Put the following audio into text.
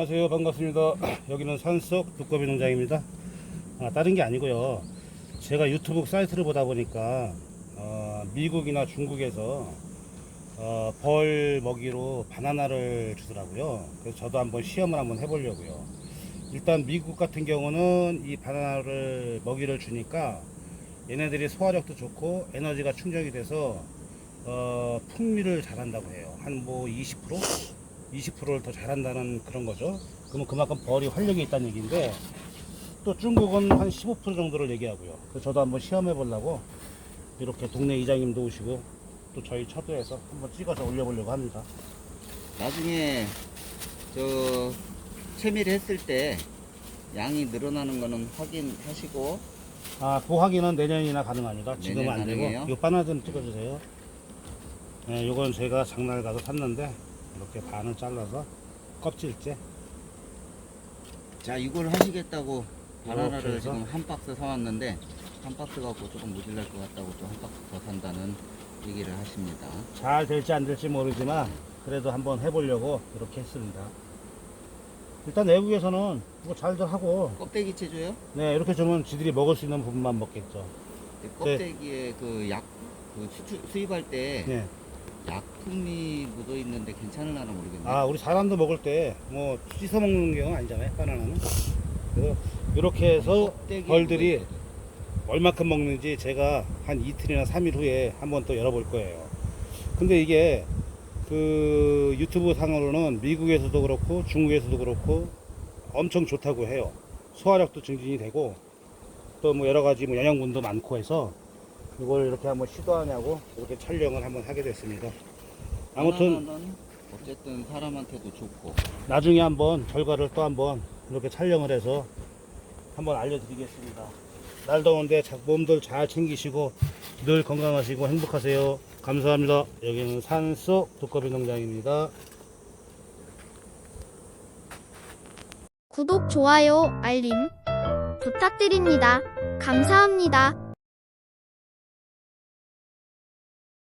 안녕하세요. 반갑습니다. 여기는 산속 두꺼비 농장입니다. 아, 다른 게 아니고요. 제가 유튜브 사이트를 보다 보니까 어, 미국이나 중국에서 어, 벌 먹이로 바나나를 주더라고요. 그래서 저도 한번 시험을 한번 해보려고요. 일단 미국 같은 경우는 이 바나나를 먹이를 주니까 얘네들이 소화력도 좋고 에너지가 충전이 돼서 어, 풍미를 잘한다고 해요. 한 뭐 20%? 20%를 더 잘한다는 그런 거죠. 그러면 그만큼 벌이 활력이 있다는 얘기인데 또 중국은 한 15% 정도를 얘기하고요. 그래서 저도 한번 시험해 보려고 이렇게 동네 이장님도 오시고 또 저희 차도에서 한번 찍어서 올려보려고 합니다. 나중에 저 채미를 했을 때 양이 늘어나는 거는 확인하시고 아, 그 확인은 내년이나 가능합니다. 지금은 내년 안 되고. 가능해요? 이 바나 좀 찍어주세요. 네, 요건 제가 장날 가서 샀는데 이렇게 반을 잘라서 껍질째 자 이걸 하시겠다고 바나나를 해서? 지금 한 박스 사왔는데 한 박스 갖고 조금 모질랄 것 같다고 또 한 박스 더 산다는 얘기를 하십니다. 잘 될지 안 될지 모르지만 그래도 한번 해보려고 이렇게 했습니다. 일단 외국에서는 뭐 잘들 하고 껍데기 채줘요? 네 이렇게 주면 지들이 먹을 수 있는 부분만 먹겠죠. 껍데기에 그 약 그 수입할 때 네. 약품이 묻어 있는데 괜찮을라나 모르겠네요. 아 우리 사람도 먹을 때 뭐 씻어 먹는 경우 아니잖아요. 바나나는. 그래서 이렇게 해서 껍데기에 벌들이 묻어. 얼마큼 먹는지 제가 한 이틀이나 3일 후에 한번 또 열어볼 거예요. 근데 이게 그 유튜브 상으로는 미국에서도 그렇고 중국에서도 그렇고 엄청 좋다고 해요. 소화력도 증진이 되고 또 뭐 여러 가지 뭐 영양분도 많고 해서 이걸 이렇게 한번 시도하냐고 이렇게 촬영을 한번 하게 됐습니다. 아무튼 어쨌든 사람한테도 좋고 나중에 한번 결과를 또 한번 이렇게 촬영을 해서 한번 알려드리겠습니다. 날 더운데 자- 몸들 잘 챙기시고 늘 건강하시고 행복하세요. 감사합니다. 여기는 산속 두꺼비 농장입니다. 구독, 좋아요, 알림 부탁드립니다. 감사합니다.